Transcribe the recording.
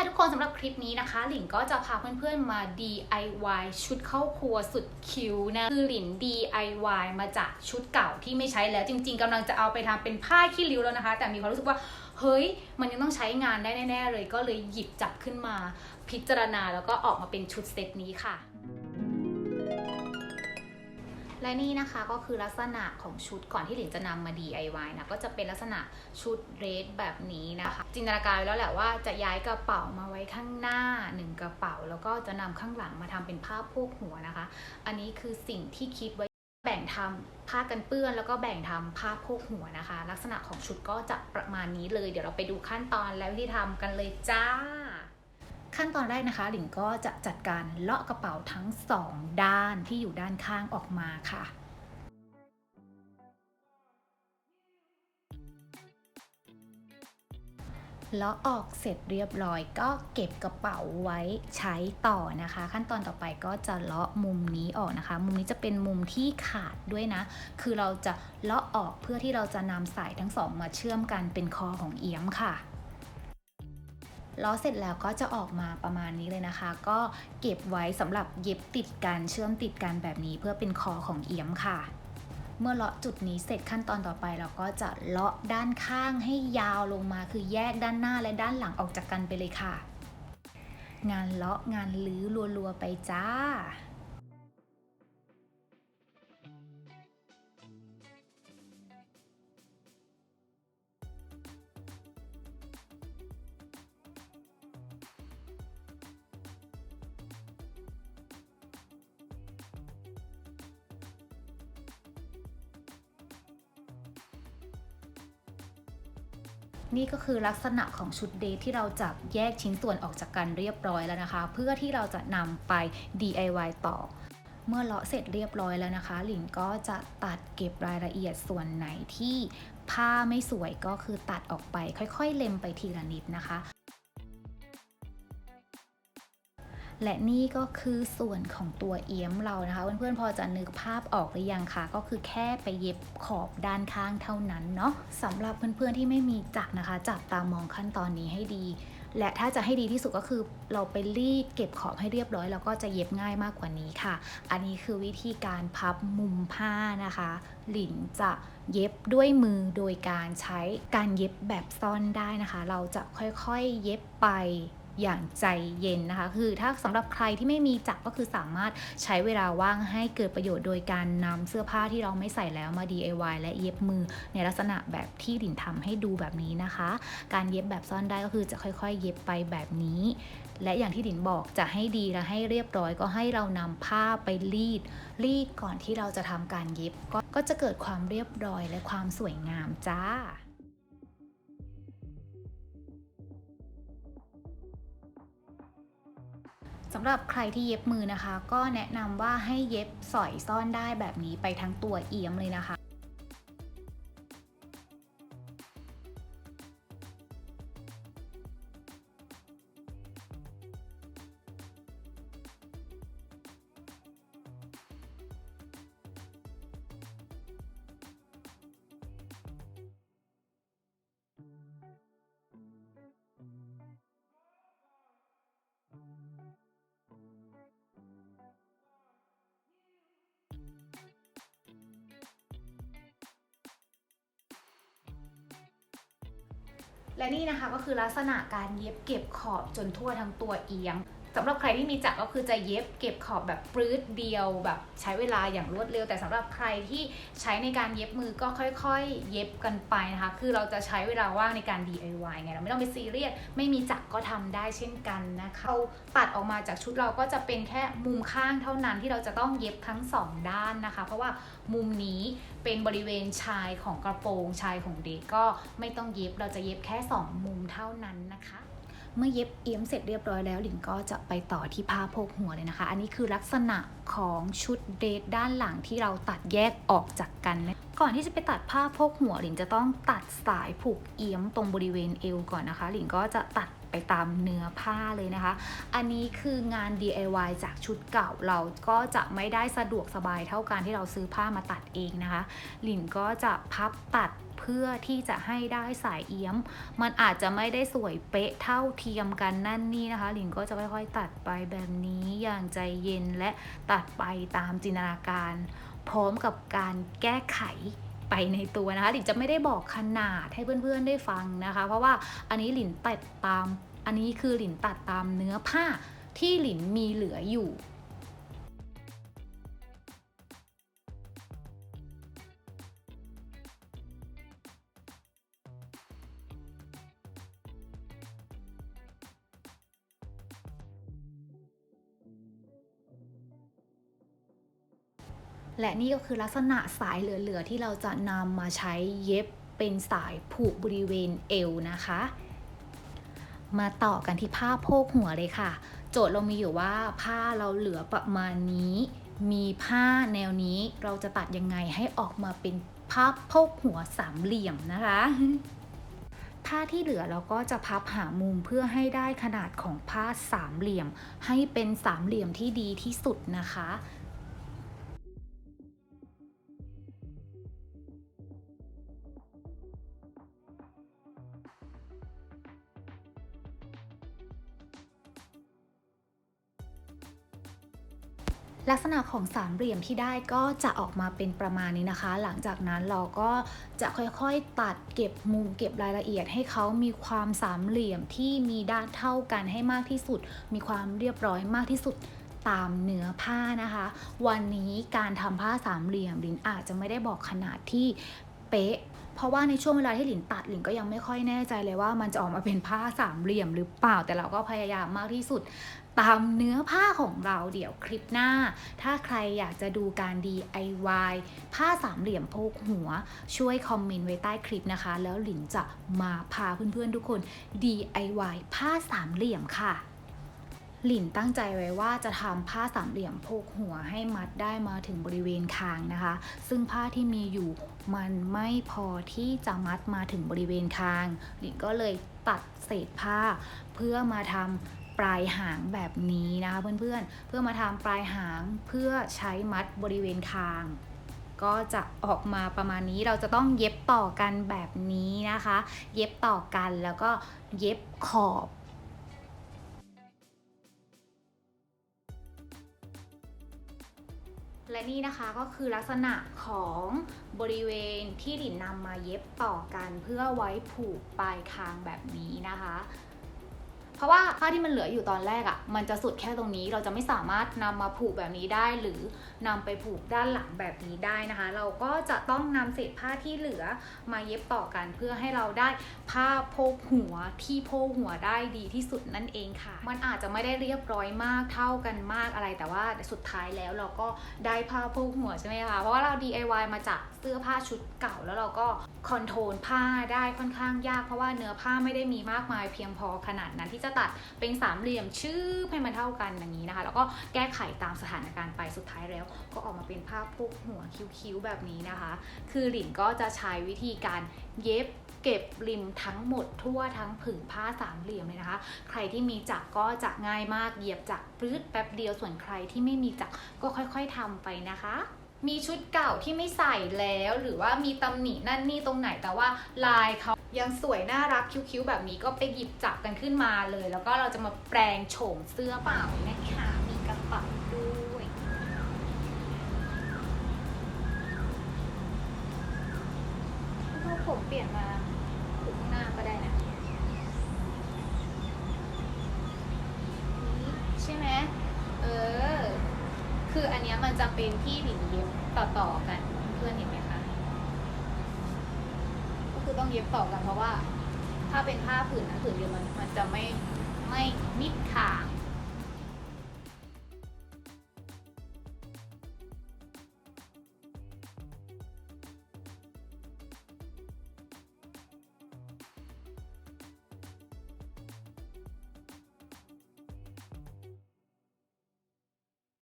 ค่ะทุกคนสำหรับคลิปนี้นะคะ หลินก็จะพาเพื่อนๆมา DIY ชุดเข้าครัวสุดคิวนะคือหลิน DIY มาจากชุดเก่าที่ไม่ใช้แล้วจริง ๆกำลังจะเอาไปทำเป็นผ้าขี้ริ้วแล้วนะคะ แต่มีความรู้สึกว่าเฮ้ย มันยังต้องใช้งานได้แน่ ๆ เลยก็เลยหยิบจับขึ้นมา พิจารณาแล้วก็ออกมาเป็นชุดเซตนี้ค่ะ และนี่นะคะก็คือลักษณะของชุดก่อนที่หลินจะนำมา DIY นะก็จะเป็นลักษณะชุดเรดแบบนี้นะคะ จินตนาการไว้แล้วแหละว่าจะย้ายกระเป๋ามาไว้ข้างหน้าหนึ่งกระเป๋า แล้วก็จะนำข้างหลังมาทำเป็นผ้าโพกหัวนะคะ อันนี้คือสิ่งที่คิดไว้แบ่งทำผ้ากันเปื้อนแล้วก็แบ่งทำผ้าโพกหัวนะคะ ลักษณะของชุดก็จะประมาณนี้เลย เดี๋ยวเราไปดูขั้นตอนและวิธีทำกันเลยจ้า ขั้นตอนแรกนะคะหลิงก็จะจัดการเลาะกระเป๋าทั้งสองด้านที่อยู่ด้านข้างออกมาค่ะเลาะออกเสร็จเรียบร้อยก็เก็บกระเป๋าไว้ใช้ต่อนะคะ ขั้นตอนต่อไปก็จะเลาะมุมนี้ออกนะคะ มุมนี้จะเป็นมุมที่ขาดด้วยนะ คือเราจะเลาะออกเพื่อที่เราจะนำสายทั้งสองมาเชื่อมกันเป็นคอของเอี้ยมค่ะ ล้อเสร็จแล้วก็จะออกมาประมาณนี้เลยนะคะ ก็เก็บไว้สำหรับเย็บติดกันเชื่อมติดกันแบบนี้เพื่อเป็นคอของเอี้ยมค่ะ เมื่อเลาะจุดนี้เสร็จขั้นตอนต่อไปเราก็จะเลาะด้านข้างให้ยาวลงมาคือแยกด้านหน้าและด้านหลังออกจากกันไปเลยค่ะ งานเลาะงานลื้อรัวๆไปจ้า นี่ก็คือลักษณะของชุดเดทที่เราจับแยกชิ้นส่วนออกจากกันเรียบร้อยแล้วนะคะ เพื่อที่เราจะนำไป DIY ต่อ เมื่อเลาะเสร็จเรียบร้อยแล้วนะคะ หลินก็จะตัดเก็บรายละเอียดส่วนไหนที่ผ้าไม่สวยก็คือตัดออกไป ค่อยๆ เล็มไปทีละนิดนะคะ และนี่ก็คือส่วนของตัวเอี้ยมเรานะคะ เพื่อนๆพอจะนึกภาพออกหรือยังคะก็คือแค่ไปเย็บขอบด้านข้างเท่านั้นเนาะสำหรับเพื่อนๆที่ไม่มีจักรนะคะ จับตามองขั้นตอนนี้ให้ดี และถ้าจะให้ดีที่สุดก็คือเราไปรีดเก็บขอบให้เรียบร้อย แล้วก็จะเย็บง่ายมากกว่านี้ค่ะ อันนี้คือวิธีการพับมุมผ้านะคะ หลินจะเย็บด้วยมือโดยการใช้การเย็บแบบซ่อนได้นะคะ เราจะค่อยๆเย็บไป อย่างใจเย็นนะคะ คือถ้าสำหรับใครที่ไม่มีจักรก็คือสามารถใช้เวลาว่างให้เกิดประโยชน์โดยการนำเสื้อผ้าที่เราไม่ใส่แล้วมา DIY และเย็บมือในลักษณะแบบที่หลินทำให้ดูแบบนี้นะคะ การเย็บแบบซ่อนได้ก็คือจะค่อยๆ เย็บไปแบบนี้ และอย่างที่หลินบอกจะให้ดีและให้เรียบร้อยก็ให้เรานำผ้าไปรีด รีดก่อนที่เราจะทำการเย็บกก็จะเกิดความเรียบร้อยและความสวยงามจ้า สำหรับใครที่เย็บมือนะคะ ก็แนะนำว่าให้เย็บสอยซ่อนได้แบบนี้ไปทั้งตัวเอี้ยมเลยนะคะ และนี่นะคะก็คือลักษณะการเย็บเก็บขอบจนทั่วทั้งตัวเอียง สำหรับใครที่มีจักรก็คือจะเย็บเก็บขอบแบบปรื้ดเดียวแบบใช้เวลาอย่างรวดเร็ว แต่สำหรับใครที่ใช้ในการเย็บมือก็ค่อยๆ เย็บกันไปนะคะ คือเราจะใช้เวลาว่างในการ DIY ไงเราไม่ต้องไปซีเรียสไม่มีจักรก็ทำได้เช่นกันนะคะเราตัดออกมาจากชุดเราก็จะเป็นแค่มุมข้างเท่านั้นที่เราจะต้องเย็บทั้งสองด้านนะคะ เพราะว่ามุมนี้เป็นบริเวณชายของกระโปรงชายของเด็กก็ไม่ต้องเย็บเราจะเย็บแค่ 2 มุมเท่านั้นนะคะ เมื่อเย็บเอี๊ยมเสร็จเรียบร้อยแล้วหลินก็จะไปต่อที่ผ้าโพกหัวเลยนะคะ อันนี้คือลักษณะของชุดเดทด้านหลังที่เราตัดแยกออกจากกัน ก่อนที่จะไปตัดผ้าโพกหัวหลินจะต้องตัดสายผูกเอี๊ยมตรงบริเวณเอวก่อนนะคะ หลินก็จะตัด ไปตามเนื้อผ้าเลยนะคะ อันนี้คืองาน DIY จากชุดเก่าเราก็จะไม่ได้สะดวกสบายเท่าการที่เราซื้อผ้ามาตัดเองนะคะ หลินก็จะพับตัดเพื่อที่จะให้ได้สายเอี้ยม มันอาจจะไม่ได้สวยเป๊ะเท่าเทียมกันนั่นนี่นะคะ หลินก็จะค่อยๆตัดไปแบบนี้อย่างใจเย็นและตัดไปตามจินตนาการ พร้อมกับการแก้ไข ไปในตัวนะคะหลินจะไม่ได้บอกขนาดให้เพื่อนๆได้ฟังนะคะ เพราะว่าอันนี้หลินตัดตาม อันนี้คือหลินตัดตามเนื้อผ้าที่หลินมีเหลืออยู่ และนี่ก็คือลักษณะสายเหลือๆที่เราจะนำมาใช้เย็บเป็นสายผูกบริเวณเอวนะคะ มาต่อกันที่ผ้าโพกหัวเลยค่ะ โจทย์เรามีอยู่ว่าผ้าเราเหลือประมาณนี้ มีผ้าแนวนี้เราจะตัดยังไงให้ออกมาเป็นผ้าโพกหัวสามเหลี่ยมนะคะผ้าที่เหลือเราก็จะพับหามุมเพื่อให้ได้ขนาดของผ้าสามเหลี่ยม ให้เป็นสามเหลี่ยมที่ดีที่สุดนะคะ ลักษณะของสามเหลี่ยมที่ได้ก็จะออกมาเป็นประมาณนี้นะคะ หลังจากนั้นเราก็จะค่อยๆตัดเก็บมุมเก็บรายละเอียดให้เขามีความสามเหลี่ยมที่มีด้านเท่ากันให้มากที่สุด มีความเรียบร้อยมากที่สุดตามเนื้อผ้านะคะ วันนี้การทำผ้าสามเหลี่ยมลินอาจจะไม่ได้บอกขนาดที่เป๊ะเพราะว่าในช่วงเวลาที่หลินตัดหลินก็ยังไม่ค่อยแน่ใจเลยว่ามันจะออกมาเป็นผ้าสามเหลี่ยมหรือเปล่า แต่เราก็พยายามมากที่สุด ตามเนื้อผ้าของเราเดี๋ยวคลิปหน้า ถ้าใครอยากจะดูการ DIY ผ้าสามเหลี่ยมโพกหัว ช่วยคอมเมนต์ไว้ใต้คลิปนะคะ แล้วหลินจะมาพาเพื่อนๆทุกคน DIY ผ้าสามเหลี่ยมค่ะหลินตั้งใจไว้ว่าจะทำผ้าสามเหลี่ยมโพกหัวให้มัดได้มาถึงบริเวณคางนะคะ ซึ่งผ้าที่มีอยู่มันไม่พอที่จะมัดมาถึงบริเวณคาง หลินก็เลยตัดเศษผ้า เพื่อมาทำ ปลายหางแบบนี้นะคะเพื่อนๆ เพื่อมาทำปลายหางเพื่อใช้มัดบริเวณคาง ก็จะออกมาประมาณนี้เราจะต้องเย็บต่อกันแบบนี้นะคะ เย็บต่อกันแล้วก็เย็บขอบและนี่นะคะก็คือลักษณะของบริเวณที่หลินนำมาเย็บต่อกันเพื่อไว้ผูกปลายคางแบบนี้นะคะ เพราะว่าผ้าที่มันเหลืออยู่ตอนแรกอะ่ะมันจะสุดแค่ตรงนี้เราจะไม่สามารถนำมาผูกแบบนี้ได้ หรือนำไปผูกด้านหลังแบบนี้ได้นะคะ เราก็จะต้องนำเศษผ้าที่เหลือมาเย็บต่อกันเพื่อให้เราได้ผ้าโพกหัวที่โพกหัวได้ดีที่สุดนั่นเองค่ะ มันอาจจะไม่ได้เรียบร้อยมากเท่ากันมากอะไรแต่ว่าสุดท้ายแล้วเราก็ได้ผ้าโพกหัวใช่ไหมคะเพราะว่าเรา DIY มาจากเสื้อผ้าชุดเก่าแล้วเราก็คอนโทรลผ้าได้ค่อนข้างยากเพราะว่าเนื้อผ้าไม่ได้มีมากมายเพียงพอขนาดนั้นที่จะะตัดเป็นสามเหลี่ยมชื่อให้มันเท่ากันอย่างนี้นะคะ แล้วก็แก้ไขตามสถานการณ์ไปสุดท้ายแล้ว ก็ออกมาเป็นผ้าโพวกหัวคิ้วๆแบบนี้นะคะ คือหลินก็จะใช้วิธีการเย็บเก็บริมทั้งหมดทั่วทั้งผืนผ้าสามเหลี่ยมเลยนะคะ ใครที่มีจักรก็จะง่ายมากเหยียบจักรปลื้ดแป๊บเดียวส่วนใครที่ไม่มีจักรก็ค่อย ๆทำไปนะคะ มีชุดเก่าที่ไม่ใส่แล้ว หรือว่ามีตำหนินั่นนี่ตรงไหนแต่ว่าลายเขายังสวยน่ารักคิ้วๆแบบนี้ก็ไปหยิบจับกันขึ้นมาเลย แล้วก็เราจะมาแปลงโฉมเสื้อเปล่านะคะมีกระเป๋าด้วยถ้าผมเปลี่ยนมาผูกข้างหน้าก็ได้นะนี่ใช่ไหมเออ คืออันเนี้ยมันจะเป็นที่หลินเย็บต่อๆกัน เพื่อนเห็นไหมคะ ก็คือต้องเย็บต่อกันเพราะว่า ถ้าเป็นผ้าผืนนั้นผืนเดียวมันมันจะไม่ไม่มิดขาง